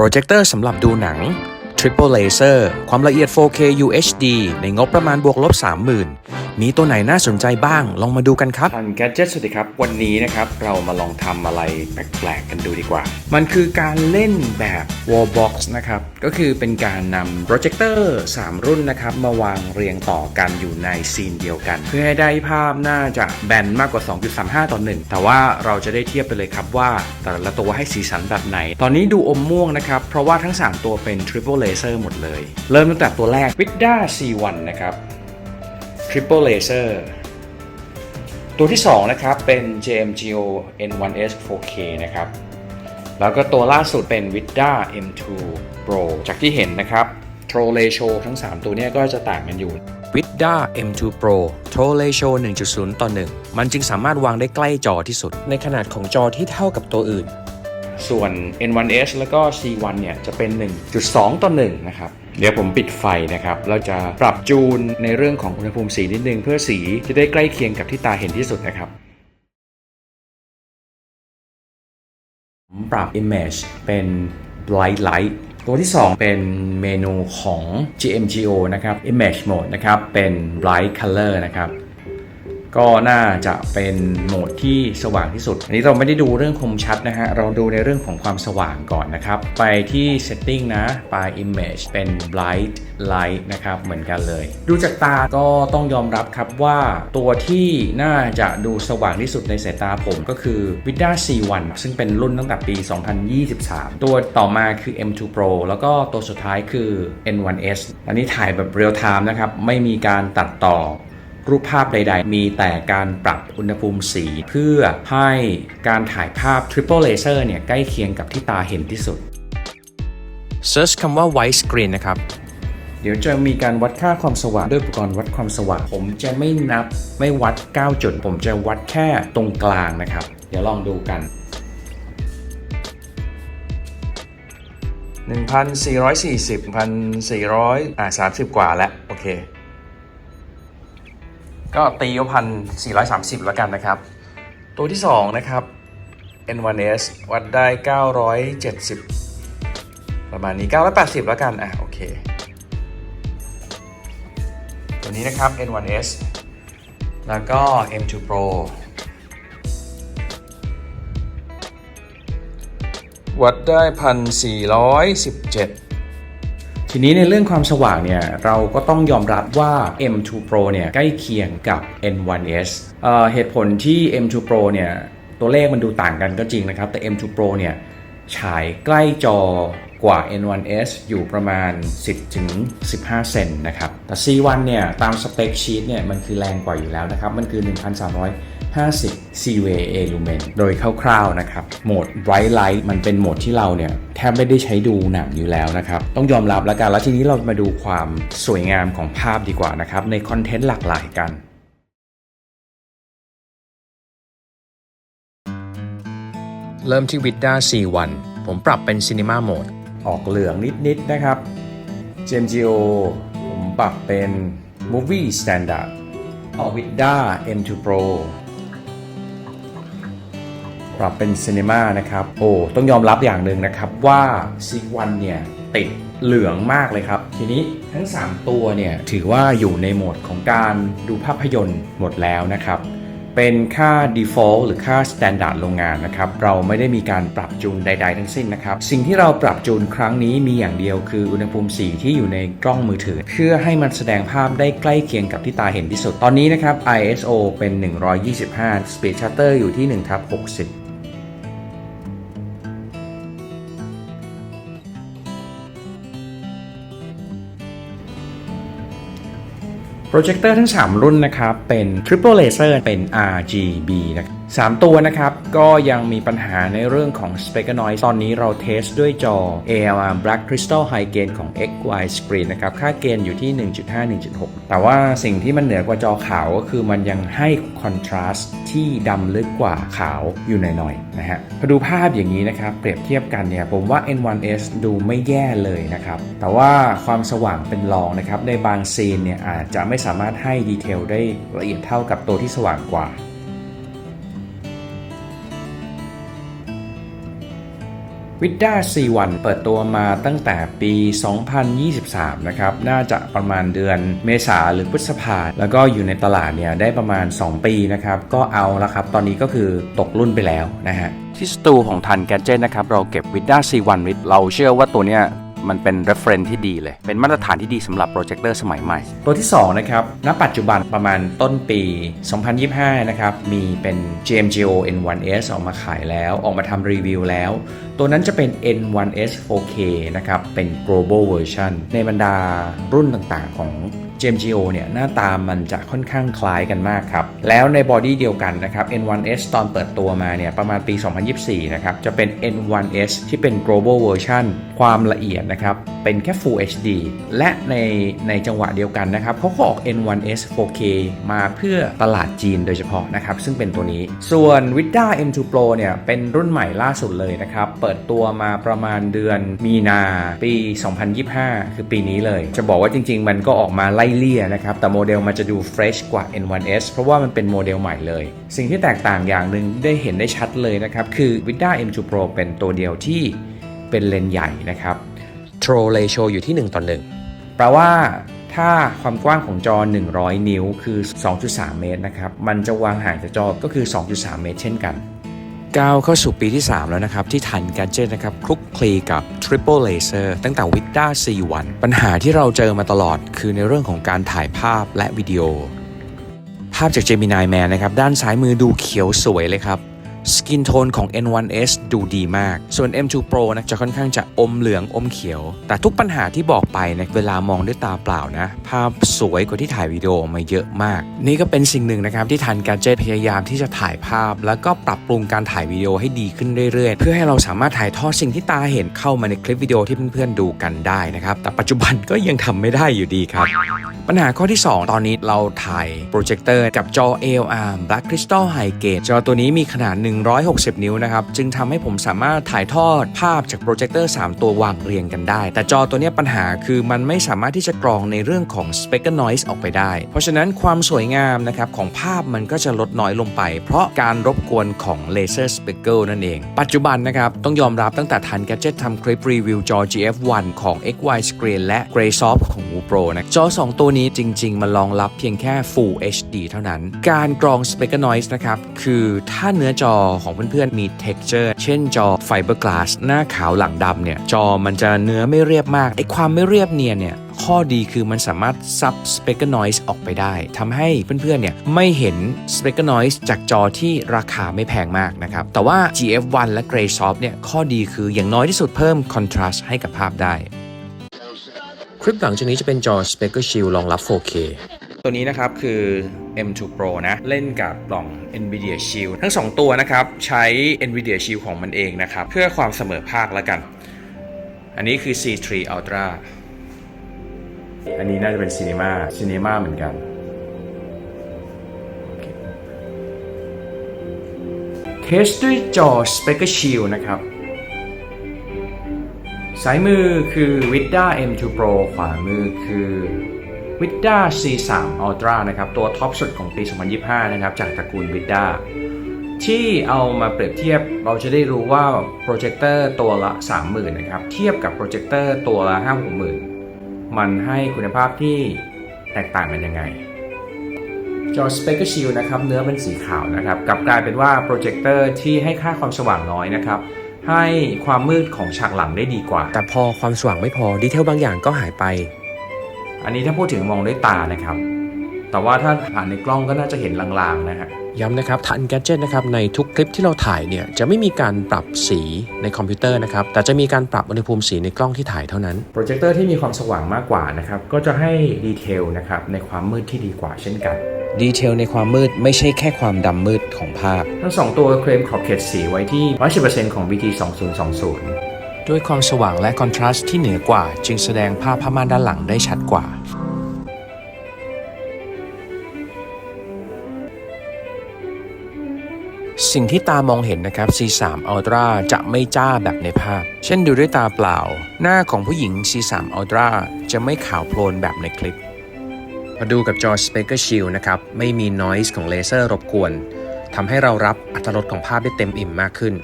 โปรเจคเตอร์สำหรับดูหนัง Triple Laser ความละเอียด 4K UHD ในงบประมาณบวกลบ 30,000 มีตัวไหนน่าสนใจบ้าง ลองมาดูกันครับทันแกจ e t สวัสดีครับ วันนี้นะครับเรามาลองทำอะไรแปลกๆกันดูดีกว่า มันคือการเล่นแบบ Wallbox นะครับ ก็คือเป็นการนำโปรเจคเตอร์ 3 รุ่นนะครับ มาวางเรียงต่อกันอยู่ในซีนเดียวกัน เพื่อให้ได้ภาพน่าจะแบนมากกว่า 2.35 ต่อ 1 แต่ว่าเราจะได้เทียบไปเลยครับว่า แต่ละตัวให้สีสันแบบไหน ตอนนี้ดูอมม่วงนะครับ เพราะว่าทั้ง 3 ตัวเป็น Triple Laser หมดเลย เริ่มตั้งแต่ตัวแรก Vida C1 นะครับ Triple Laser ตัวที่ 2 นะครับ เป็น JMGO N1S 4K นะครับ แล้วก็ตัวล่าสุดเป็น Vida M2 Pro จากที่เห็นนะครับ Throw Ratio ทั้ง 3 ตัวเนี้ยก็จะต่างกันอยู่ Vida M2 Pro Throw Ratio 1.0 ต่อ 1 มันจึงสามารถวางได้ใกล้จอที่สุด ในขนาดของจอที่เท่ากับตัวอื่น ส่วน N1S แล้วก็ C1 เนี่ยจะเป็น 1.2 ต่อ 1 นะครับ เดี๋ยวผมปิดไฟนะครับ เราจะปรับจูนในเรื่องของอุณหภูมิสีนิดนึง เพื่อสีจะได้ใกล้เคียงกับที่ตาเห็นที่สุดนะครับผมปรับ Image เป็น Light Light ตัวที่ 2 เป็นเมนูของ GMGO นะครับ Image Mode นะครับ เป็น Bright Color นะครับ ก็น่าจะเป็นโหมดที่สว่างที่สุด อันนี้เราไม่ได้ดูเรื่องคมชัดนะฮะ เราดูในเรื่องของความสว่างก่อนนะครับ ไปที่ setting นะ ไป image เป็น bright light นะครับ เหมือนกันเลย ดูจากตาก็ต้องยอมรับครับว่าตัวที่น่าจะดูสว่างที่สุดในสายตาผมก็คือ Vida C1 ซึ่งเป็นรุ่นตั้งแต่ปี 2023 ตัวต่อมาคือ M2 Pro แล้วก็ตัวสุดท้ายคือ N1S อันนี้ถ่ายแบบ real time นะครับ ไม่มีการตัดต่อ รูปภาพใด ๆ มีแต่การปรับอุณหภูมิสี เพื่อให้การถ่ายภาพ Triple Laser เนี่ยใกล้เคียงกับที่ตาเห็นที่สุด Search คำว่า White Screen นะครับ เดี๋ยวจะมีการวัดค่าความสว่างด้วยอุปกรณ์วัดความสว่าง ผมจะไม่นับไม่วัด 9 จุด ผมจะวัดแค่ตรงกลางนะครับ เดี๋ยวลองดูกัน 1,440 1,400อ่า30 กว่าแล้ว โอเค ก็ตีก็พันสี่ร้อยสามสิบแล้วกันนะครับ ตัวที่สองนะครับ N1S วัดได้เก้าร้อยเจ็ดสิบประมาณนี้เก้าร้อยแปดสิบแล้วกัน อะ โอเค ตัวนี้นะครับ N1S แล้วก็ M2 Pro วัดได้พันสี่ร้อยสิบเจ็ด ทีนี้ในเรื่องความสว่างเนี่ย เราก็ต้องยอมรับว่า M2 Pro เนี่ยใกล้เคียงกับ N1S เอ่อเหตุผลที่ M2 Pro เนี่ย ตัวเลขมันดูต่างกันก็จริงนะครับ แต่ M2 Pro เนี่ยฉายใกล้จอ กว่า N1S อยู่ประมาณ 10ถึง15เซนนะครับ แต่ C1 เนี่ย ตามสเปคชีตเนี่ย มันคือแรงกว่าอยู่แล้วนะครับ มันคือ 1,350 CWA lumen โดยคร่าวๆนะครับ โหมด bright light มันเป็นโหมดที่เราเนี่ย แทบไม่ได้ใช้ดูหนังอยู่แล้วนะครับ ต้องยอมรับแล้วกัน แล้วทีนี้เรามาดูความสวยงามของภาพดีกว่านะครับ ในคอนเทนต์หลากหลายกันเริ่มที่ Vida C1 ผมปรับเป็น Cinema Mode ออกเหลืองนิด ๆ นะครับ GMGO ผมปรับเป็น Movie Standard ออก Vida M2 Pro ปรับเป็น Cinema นะครับ โอ้ ต้องยอมรับอย่างหนึ่งนะครับว่า C1 เนี่ยติดเหลืองมากเลยครับ ทีนี้ทั้ง 3 ตัวเนี่ย ถือว่าอยู่ในโหมดของการดูภาพยนตร์หมดแล้วนะครับ เป็นค่า default หรือค่า standard โรงงานนะครับ เราไม่ได้มีการปรับจูนใด ๆ ทั้งสิ้นนะครับ สิ่งที่เราปรับจูนครั้งนี้มีอย่างเดียวคืออุณหภูมิสีที่อยู่ในกล้องมือถือ เพื่อให้มันแสดงภาพได้ใกล้เคียงกับที่ตาเห็นที่สุด ตอนนี้นะครับ ISO เป็น 125 Speed Shutter อยู่ที่1ทับ60 โปรเจคเตอร์ทั้ง 3 รุ่นนะครับ เป็น Triple Laser เป็น RGB นะครับ สามตัวนะครับ ก็ยังมีปัญหาในเรื่องของ s p e c Noise ตอนนี้เราเทสด้วยจอ ALR Black Crystal High Gain ของ XY Screen นะครับ ค่าเกณฑ์อยู่ที่ 1.5 1.6 แต่ว่าสิ่งที่มันเหนือกว่าจอขาวก็คือมันยังให้คอนทราสต์ที่ดำลึกกว่าขาวอยู่หน่อยๆนะฮะพอดูภาพอย่างนี้นะครับ เปรียบเทียบกันเนี่ย ผมว่า N1S ดูไม่แย่เลยนะครับ แต่ว่าความสว่างเป็นรองนะครับ ในบางซีนเนี่ยอาจจะไม่สามารถให้ดีเทลได้ละเอียดเท่ากับตัวที่สว่างกว่า วิดด้า C1 เปิดตัวมาตั้งแต่ปี 2023 นะครับ น่าจะประมาณเดือนเมษาหรือพฤษภา แล้วก็อยู่ในตลาดเนี่ยได้ประมาณ 2 ปีนะครับ ก็เอาละครับ ตอนนี้ก็คือตกรุ่นไปแล้วนะฮะ ที่สตูของทันแก d เจนนะครับ เราเก็บวิดด้า C1 ไว้เราเชื่อว่าตัวเนี้ย มันเป็น reference ที่ดีเลย เป็นมาตรฐานที่ดีสำหรับโปรเจคเตอร์สมัยใหม่ ตัวที่2นะครับ ณ ปัจจุบันประมาณต้นปี 2025 นะครับ มีเป็น GMGO N1S ออกมาขายแล้ว ออกมาทำรีวิวแล้ว ตัวนั้นจะเป็น N1S 4K นะครับ เป็น global version ในบรรดารุ่นต่างๆ ของ GMGO เนี่ยหน้าตามันจะค่อนข้างคล้ายกันมากครับ แล้วในบอดี้เดียวกันนะครับ N1S ตอนเปิดตัวมาเนี่ยประมาณปี 2024 นะครับ จะเป็น N1S ที่เป็น global version ความละเอียดนะครับ เป็นแค่ Full HD และในในจังหวะเดียวกันนะครับเขาก็ออก N1S 4K มาเพื่อตลาดจีนโดยเฉพาะนะครับ ซึ่งเป็นตัวนี้ ส่วน Vida M2 Pro เนี่ย เป็นรุ่นใหม่ล่าสุดเลยนะครับ เปิดตัวมาประมาณเดือนมีนาปี 2025 คือปีนี้เลย จะบอกว่าจริง ๆ มันก็ออกมาไล่เลี่ยนะครับ แต่โมเดลมันจะดูเฟรชกว่า N1S เพราะว่ามันเป็นโมเดลใหม่เลย สิ่งที่แตกต่างอย่างหนึ่งได้เห็นได้ชัดเลยนะครับ คือ Vida M2 Pro เป็นตัวเดียวที่เป็นเลนส์ใหญ่นะครับ Troll Ratio อยู่ที่ 1 ต่อ 1 แปลว่าถ้าความกว้างของจอ 100 นิ้วคือ 2.3 เมตรนะครับ มันจะวางห่างจากจอก็คือ 2.3 เมตร เช่นกันก้าวเข้าสู่ปีที่ 3 แล้วนะครับ ที่ทันก a เจ t นะครับคลุกคลีกับ Triple Laser ตั้งแต่ Vida C1 ปัญหาที่เราเจอมาตลอดคือในเรื่องของการถ่ายภาพและวิดีโอภาพจาก Gemini Man นะครับ ด้านซ้ายมือดูเขียวสวยเลยครับ สกินโทนของ N1S ดูดีมาก ส่วน M2 Pro นะจะค่อนข้างจะอมเหลืองอมเขียว แต่ทุกปัญหาที่บอกไปนะเวลามองด้วยตาเปล่านะ ภาพสวยกว่าที่ถ่ายวิดีโอมาเยอะมาก นี่ก็เป็นสิ่งหนึ่งนะครับที่ทันก a เจพยายามที่จะถ่ายภาพ แล้วก็ปรับปรุงการถ่ายวิดีโอให้ดีขึ้นเรื่อยๆ เพื่อให้เราสามารถถ่ายทอดสิ่งที่ตาเห็นเข้ามาในคลิปวิดีโอที่เพื่อนๆดูกันได้นะครับ แต่ปัจจุบันก็ยังทำไม่ได้อยู่ดีครับ ปัญหาข้อที่ 2 ตอนนี้เราถ่ายโปรเจคเตอร์กับจอ ALR Black Crystal High Gate จอตัวนี้มีขนาด160 นิ้วนะครับ จึงทำให้ผมสามารถถ่ายทอดภาพจากโปรเจคเตอร์ 3 ตัววางเรียงกันได้ แต่จอตัวนี้ปัญหาคือมันไม่สามารถที่จะกรองในเรื่องของ Speaker Noise ออกไปได้ เพราะฉะนั้นความสวยงามนะครับของภาพมันก็จะลดน้อยลงไป เพราะการรบกวนของ Laser Speckle นั่นเอง ปัจจุบันนะครับต้องยอมรับตั้งแต่ทัน Gadget ทำคลิปรีวิวจอ GF1 ของ XY Screen และ Graysoft ของ w Pro นะจอ 2 ตัวนี้จริง ๆ มันรองรับเพียงแค่ Full HD เท่านั้น การกรอง Speaker Noise นะครับคือถ้าเนื้อจอของเพื่อนๆมี texture เช่นจอ Fiberglass หน้าขาวหลังดำเนี่ยจอมันจะเนื้อไม่เรียบมากไอความไม่เรียบเนียนเนี่ยข้อดีคือมันสามารถซับ Speaker Noise ออกไปได้ ทำให้เพื่อนๆ เนี่ยไม่เห็น Speaker Noise จากจอที่ราคาไม่แพงมากนะครับ แต่ว่า GF1 และ Graysoft เนี่ย ข้อดีคืออย่างน้อยที่สุดเพิ่ม contrast ให้กับภาพได้ คลิปหลังจากนี้จะเป็นจอ Speaker Shield รองรับ 4K ตัวนี้นะครับคือ M2 Pro นะ เล่นกับกล่อง NVIDIA Shield ทั้ง 2 ตัวนะครับ ใช้ NVIDIA Shield ของมันเองนะครับ เพื่อความเสมอภาคแล้วกัน อันนี้คือ C3 Ultra อันนี้น่าจะเป็น Cinema Cinema เหมือนกันเทสด้วยจอ Speaker Shield นะครับซ้ายมือคือ Vida M2 Pro ขวามือคือ Vida C3 Ultra นะครับตัวท็อปสุดของปี 2025 นะครับจากตระกูล Vida ที่เอามาเปรียบเทียบเราจะได้รู้ว่าโปรเจคเตอร์ตัวละ 30,000นะครับเทียบกับโปรเจคเตอร์ตัวละ 5-60,000 มันให้คุณภาพที่แตกต่างกันยังไงจอ Speaker Shield นะครับเนื้อเป็นสีขาวนะครับกลับกลายเป็นว่าโปรเจคเตอร์ที่ให้ค่าความสว่างน้อยนะครับให้ความมืดของฉากหลังได้ดีกว่า แต่พอความสว่างไม่พอดีเทลบางอย่างก็หายไป อันนี้ถ้าพูดถึงมองด้วยตานะครับ แต่ว่าถ้าผ่านในกล้องก็น่าจะเห็นลางๆนะฮะย้ำนะครับทันแก d เจ t นะครับในทุกคลิปที่เราถ่ายเนี่ยจะไม่มีการปรับสีในคอมพิวเตอร์นะครับแต่จะมีการปรับอุณหภูมิสีในกล้องที่ถ่ายเท่านั้นโปรเจคเตอร์ที่มีความสว่างมากกว่านะครับก็จะให้ดีเทลนะครับในความมืดที่ดีกว่าเช่นกันดีเทลในความมืดไม่ใช่แค่ความดำมืดของภาพ ทั้ง 2 ตัวเคลมขอบเขตสีไว้ที่ 110%ของ BT 2020 ด้วยความสว่างและคอนทราสต์ที่เหนือกว่า จึงแสดงภาพผ้าม่านด้านหลังได้ชัดกว่า สิ่งที่ตามองเห็นนะครับ C3 Ultra จะไม่จ้าแบบในภาพ เช่นดูด้วยตาเปล่า หน้าของผู้หญิง C3 Ultra จะไม่ขาวโพลนแบบในคลิปมาดูกับจอ Speaker Shield นะครับ ไม่มี noise ของเลเซอร์รบกวนทำให้เรารับอรรรสของภาพได้เต็มอิ่มมากขึ้น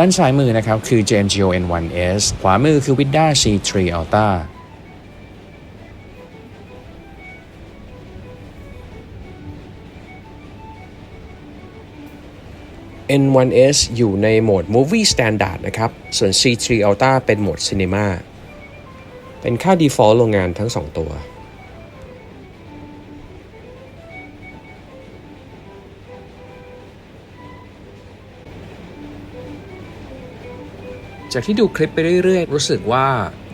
ด้านซ้ายมือนะครับคือ JMGO N1S ขวามือคือ Vida C3 Ultra N1S อยู่ในโหมด Movie Standard นะครับ ส่วน C3 Ultra เป็นโหมด Cinema เป็นค่า default โรงงานทั้ง 2 ตัว จากที่ดูคลิปไปเรื่อยๆ รู้สึกว่า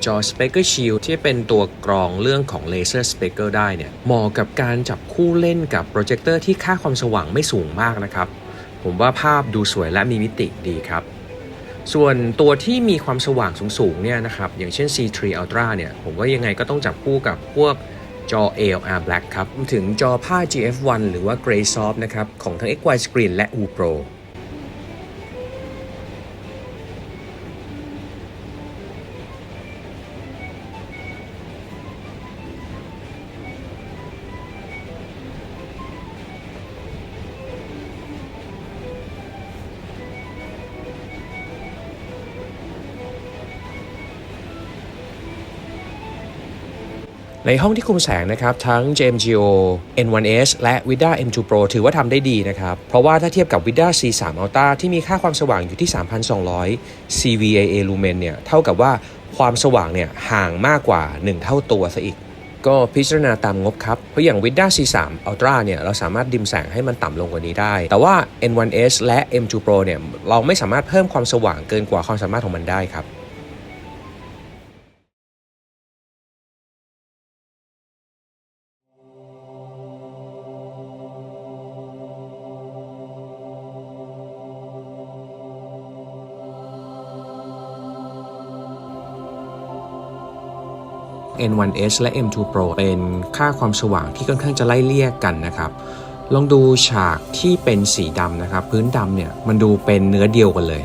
จอ Speaker Shield ที่เป็นตัวกรองเรื่องของ Laser Speaker ได้เนี่ยเหมาะกับการจับคู่เล่นกับโปรเจคเตอร์ที่ค่าความสว่างไม่สูงมากนะครับ ผมว่าภาพดูสวยและมีมิติดีครับ ส่วนตัวที่มีความสว่างสูงๆเนี่ยนะครับ อย่างเช่น C3 Ultra เนี่ย ผมว่ายังไงก็ต้องจับคู่กับพวกจอ ALR Black ครับรวมถึงจอผ้า GF1 หรือว่า Grey Soft นะครับ ของทั้ง XY Screen และ U Pro ในห้องที่คุมแสงนะครับทั้ง JMGO N1S และ Vida M2 Pro ถือว่าทำได้ดีนะครับ เพราะว่าถ้าเทียบกับ Vida C3 Ultra ที่มีค่าความสว่างอยู่ที่ 3,200 CVAA lumen เนี่ยเท่ากับว่าความสว่างเนี่ยห่างมากกว่า 1 เท่าตัวซะอีก ก็พิจารณาตามงบครับ เพราะอย่าง Vida C3 Ultra เนี่ยเราสามารถดิมแสงให้มันต่ำลงกว่านี้ได้ แต่ว่า N1S และ M2 Pro เนี่ยเราไม่สามารถเพิ่มความสว่างเกินกว่าความสามารถของมันได้ครับ N1S และ M2 Pro เป็นค่าความสว่างที่ค่อนข้างจะไล่เลี่ยกันนะครับ ลองดูฉากที่เป็นสีดำนะครับ พื้นดำเนี่ยมันดูเป็นเนื้อเดียวกันเลย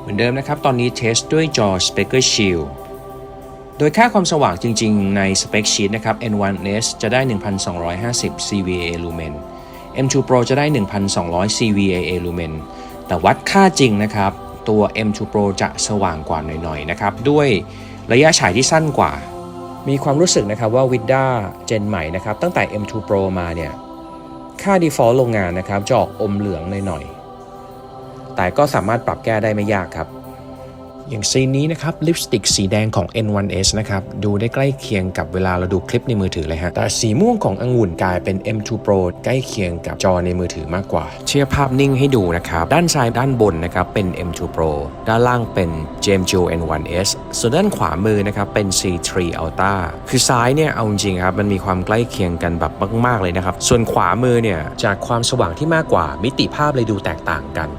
เหมือนเดิมนะครับ ตอนนี้เทสด้วยจอ Speaker Shield โดยค่าความสว่างจริงๆ ใน Spec Sheet นะครับ N1S จะได้ 1250 CVA lumen M2 Pro จะได้ 1200 CVAA lumen แต่วัดค่าจริงนะครับ ตัว M2 Pro จะสว่างกว่าหน่อยๆ นะครับ ด้วย ระยะฉายที่สั้นกว่า มีความรู้สึกนะครับว่า Vida เจนใหม่นะครับตั้งแต่ M2 Pro มาเนี่ยค่า default โรงงานนะครับจะออกอมเหลืองหน่อยๆแต่ก็สามารถปรับแก้ได้ไม่ยากครับ อย่างซีนนี้นะครับลิปสติกสีแดงของ N1S นะครับดูได้ใกล้เคียงกับเวลาเราดูคลิปในมือถือเลยฮะแต่สีม่วงขององุ่นกลายเป็น M2 Pro ใกล้เคียงกับจอในมือถือมากกว่า เชียร์ภาพนิ่งให้ดูนะครับด้านซ้ายด้านบนนะครับเป็น M2 Pro ด้านล่างเป็น JMGO N1S ส่วนด้านขวามือนะครับเป็น C3 Ultra คือซ้ายเนี่ยเอาจริงครับมันมีความใกล้เคียงกันแบบมาก ๆเลยนะครับส่วนขวามือเนี่ยจากความสว่างที่มากกว่ามิติภาพเลยดูแตกต่างกัน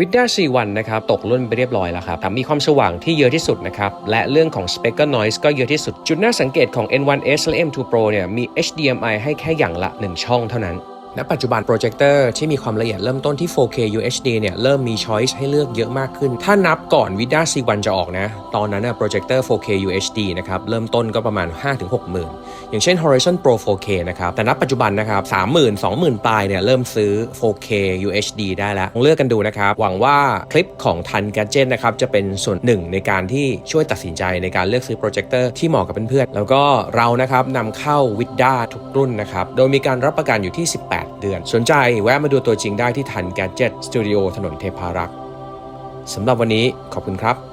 วิดดาซีวันนะครับตกรุ่นไปเรียบร้อยแล้วครับแต่มีความสว่างที่เยอะที่สุดนะครับ และเรื่องของ Speaker Noise ก็เยอะที่สุด จุดน่าสังเกตของ N1S และ M2 Pro เนี่ยมี HDMI ให้แค่อย่างละ 1 ช่องเท่านั้น ณปัจจุบันโปรเจคเตอร์ที่มีความละเอียดเริ่มต้นที่ 4K UHD เนี่ยเริ่มมี choice ให้เลือกเยอะมากขึ้น ถ้านับก่อน Vida C1 จะออกนะ ตอนนั้นนะโปรเจคเตอร์ 4K UHD นะครับเริ่มต้นก็ประมาณ 5-60,000อย่างเช่น Horizon Pro 4K นะครับ แต่ณปัจจุบันนะครับ30,000 20,000 ปลายเนี่ยเริ่มซื้อ 4K UHD ได้แล้วลองเลือกกันดูนะครับ หวังว่าคลิปของทัน Gadget นะครับจะเป็นส่วนหนึ่งในการที่ช่วยตัดสินใจในการเลือกซื้อโปรเจคเตอร์ที่เหมาะกับเพื่อนๆแล้วก็เรานะครับนำเข้า Vida ทุกรุ่นนะครับโดยมีการรับประกันอยู่ที่ 18เดือน สนใจแวะมาดูตัวจริงได้ที่ทัน Gadget Studio ถนนเทพารักษ์สำหรับวันนี้ขอบคุณครับ